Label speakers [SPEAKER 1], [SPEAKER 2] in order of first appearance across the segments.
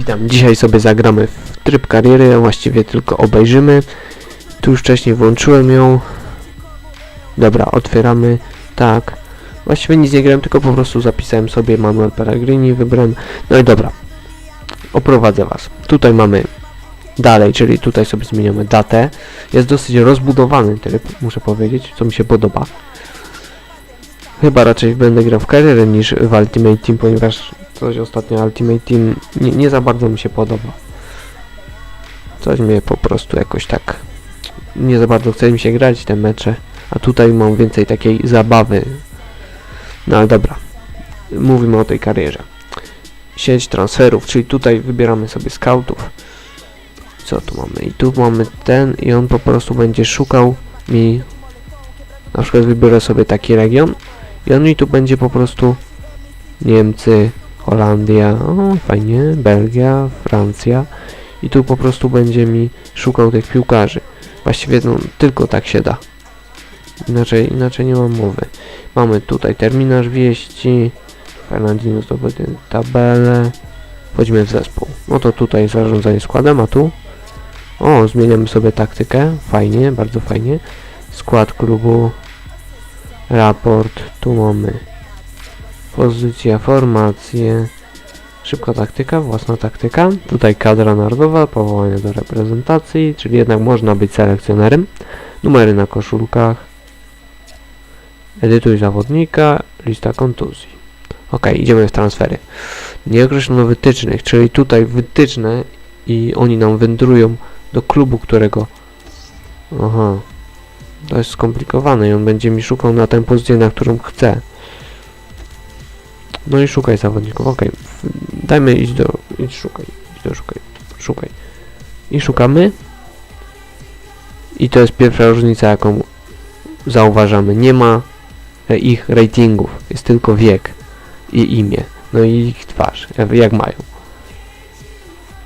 [SPEAKER 1] Witam. Dzisiaj sobie zagramy w tryb kariery, właściwie tylko obejrzymy. Tu już wcześniej włączyłem ją. Dobra, otwieramy. Tak. Właściwie nic nie grałem, tylko po prostu zapisałem sobie Manuel Pellegrini, wybrałem. No i dobra. Oprowadzę Was. Tutaj mamy dalej, czyli tutaj sobie zmieniamy datę. Jest dosyć rozbudowany tryb, muszę powiedzieć, co mi się podoba. Chyba raczej będę grał w karierę niż w Ultimate Team, ponieważ coś ostatnio Ultimate Team nie, nie za bardzo mi się podoba. Coś mnie po prostu jakoś tak nie za bardzo chce mi się grać te mecze, a tutaj mam więcej takiej zabawy. No ale dobra, mówimy o tej karierze. Sieć transferów, czyli tutaj wybieramy sobie scoutów. Co tu mamy? I tu mamy ten i on po prostu będzie szukał mi na przykład wybiorę sobie taki region i on mi tu będzie po prostu Niemcy, Holandia, o fajnie, Belgia, Francja i tu po prostu będzie mi szukał tych piłkarzy. Właściwie no, tylko tak się da. Inaczej, inaczej nie mam mowy. Mamy tutaj terminarz wieści, Fernandino zdobyty tabelę, wchodzimy w zespół. No to tutaj zarządzanie składem, a tu o, zmieniamy sobie taktykę, fajnie, bardzo fajnie. Skład klubu, raport, tu mamy Pozycja, formacje, szybka taktyka, własna taktyka. Tutaj kadra narodowa, powołanie do reprezentacji, czyli jednak można być selekcjonerem. Numery na koszulkach. Edytuj zawodnika, lista kontuzji. Ok, idziemy w transfery. Nie określono wytycznych, czyli tutaj wytyczne i oni nam wędrują do klubu, którego... Aha. To jest skomplikowane i on będzie mi szukał na tę pozycję, na którą chce. No i szukaj zawodników, okej. Dajmy iść do... idź szukaj, idź do szukaj, szukaj. I szukamy. I to jest pierwsza różnica, jaką zauważamy. Nie ma e, ich ratingów, jest tylko wiek i imię. No i ich twarz, jak- jak mają.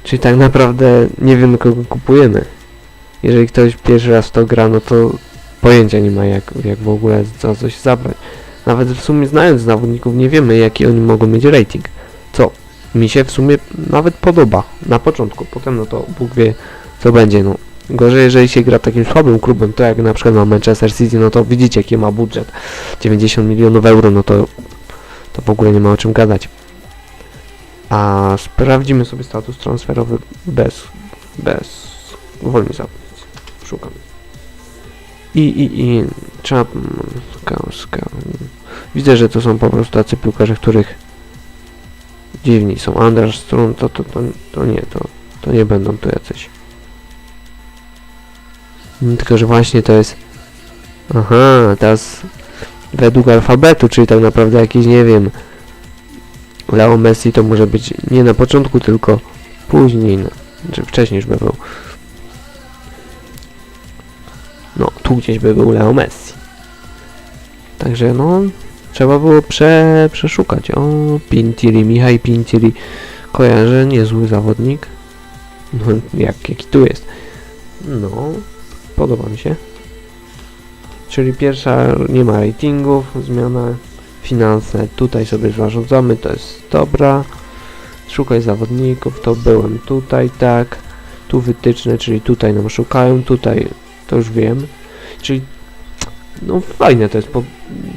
[SPEAKER 1] Czyli tak naprawdę nie wiemy kogo kupujemy. Jeżeli ktoś pierwszy raz to gra, no to pojęcia nie ma jak, jak w ogóle za coś zabrać. Nawet w sumie znając zawodników nie wiemy jaki oni mogą mieć rating. Co mi się w sumie nawet podoba na początku, potem no to Bóg wie co będzie. No. Gorzej jeżeli się gra takim słabym klubem, to jak na przykład ma Manchester City, no to widzicie jaki ma budżet. 90 milionów euro, no to, to w ogóle nie ma o czym gadać. A sprawdzimy sobie status transferowy bez, bez wolni zawodnicy. Szukam. I, i, i Chapman, Kauska. Widzę, że to są po prostu tacy piłkarze, których dziwni są. Anders Strun, to, to, to, to nie, to, to nie będą tu jacyś. Mm, Tylko, że właśnie to jest... Aha, teraz według alfabetu, czyli tak naprawdę jakiś, nie wiem, Leo Messi to może być nie na początku, tylko później, no, czy wcześniej już by był. No, tu gdzieś by był Leo Messi. Także no, trzeba było prze, przeszukać. O, Pintiri, Michaj Pintiri. Kojarzę, niezły zawodnik. No, jak, jaki tu jest. No, podoba mi się. Czyli pierwsza, nie ma ratingów, zmiana finanse. Tutaj sobie zarządzamy, to jest dobra. Szukaj zawodników, to byłem tutaj, tak. Tu wytyczne, czyli tutaj nam szukają, tutaj to już wiem. Czyli no fajne to jest, bo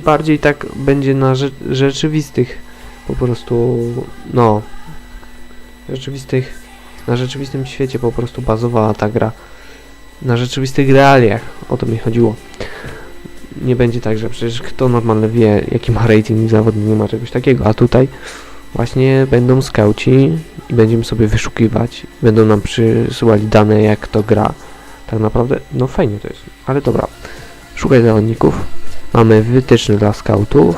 [SPEAKER 1] bardziej tak będzie na rze rzeczywistych po prostu, no rzeczywistych, na rzeczywistym świecie po prostu bazowała ta gra. Na rzeczywistych realiach, o to mi chodziło. Nie będzie tak, że przecież kto normalnie wie, jaki ma rating zawodnik, nie ma czegoś takiego, a tutaj właśnie będą skauci i będziemy sobie wyszukiwać, będą nam przysyłali dane, jak to gra. Tak naprawdę, no fajnie to jest, ale dobra. Szukaj zawodników. Mamy wytyczne dla scoutów,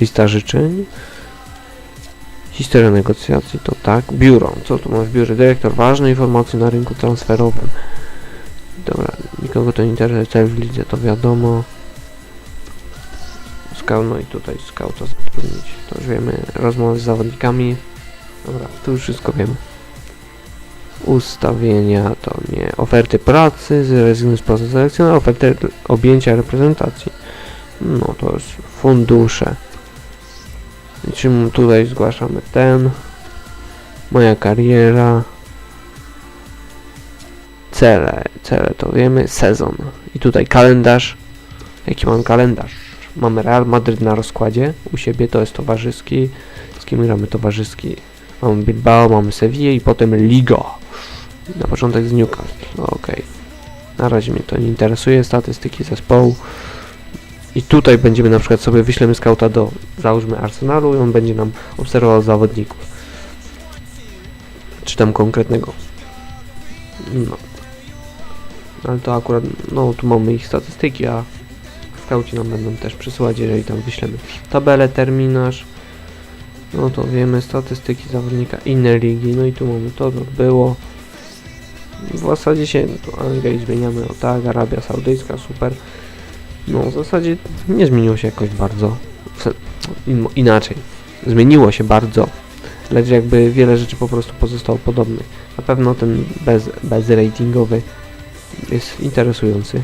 [SPEAKER 1] lista życzeń, historia negocjacji, to tak, biuro, co tu mamy w biurze? Dyrektor, ważne informacje na rynku transferowym. Dobra, nikogo to nie interesuje, cel w lidze, to wiadomo. Scout, no i tutaj scouta zatrudnić, to już wiemy, rozmowy z zawodnikami. Dobra, tu już wszystko wiemy. Ustawienia to nie. Oferty pracy, zrezygnuj z procesu selekcjonowania, oferty objęcia reprezentacji. No to jest fundusze. Czym tutaj zgłaszamy ten. Moja kariera. Cele, cele to wiemy, sezon. I tutaj kalendarz. Jaki mam kalendarz? Mamy Real Madryt na rozkładzie. U siebie to jest towarzyski. Z kim gramy towarzyski? Mamy Bilbao, mamy Sevilla i potem Liga. Na początek z Newcastle. No, Okej. Na razie mnie to nie interesuje. Statystyki zespołu. I tutaj będziemy na przykład sobie wyślemy skauta do załóżmy Arsenalu i on będzie nam obserwował zawodników. Czy tam konkretnego. No. Ale to akurat, no tu mamy ich statystyki, a skauci nam będą też przysyłać, jeżeli tam wyślemy tabelę, terminarz. No to wiemy statystyki zawodnika, inne ligi, no i tu mamy to, co było. W zasadzie się tu Anglii zmieniamy, o tak, Arabia Saudyjska, super. No w zasadzie nie zmieniło się jakoś bardzo. In- Inaczej. Zmieniło się bardzo, lecz jakby wiele rzeczy po prostu pozostało podobnych. Na pewno ten bez, bezratingowy jest interesujący.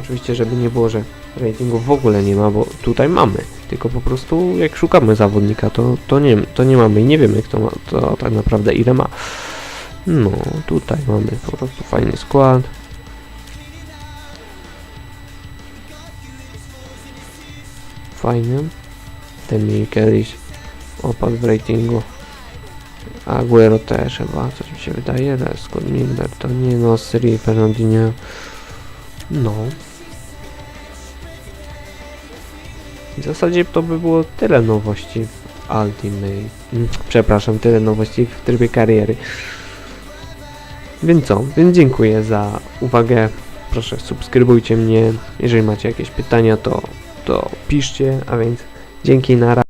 [SPEAKER 1] Oczywiście, żeby nie było, że ratingu w ogóle nie ma, bo tutaj mamy. Tylko po prostu jak szukamy zawodnika, to, to, nie, to nie mamy i nie wiemy, kto ma to tak naprawdę ile ma. No, tutaj mamy po prostu fajny skład. Fajny. Ten mi kiedyś opadł w ratingu. Aguero też chyba, coś mi się wydaje. Scott Miller to nie no, Syrii Fernandinho. No. W zasadzie to by było tyle nowości w Ultimate. Mm, Przepraszam, tyle nowości w trybie kariery. Więc co? Więc dziękuję za uwagę. Proszę subskrybujcie mnie. Jeżeli macie jakieś pytania, to, to piszcie. A więc dzięki na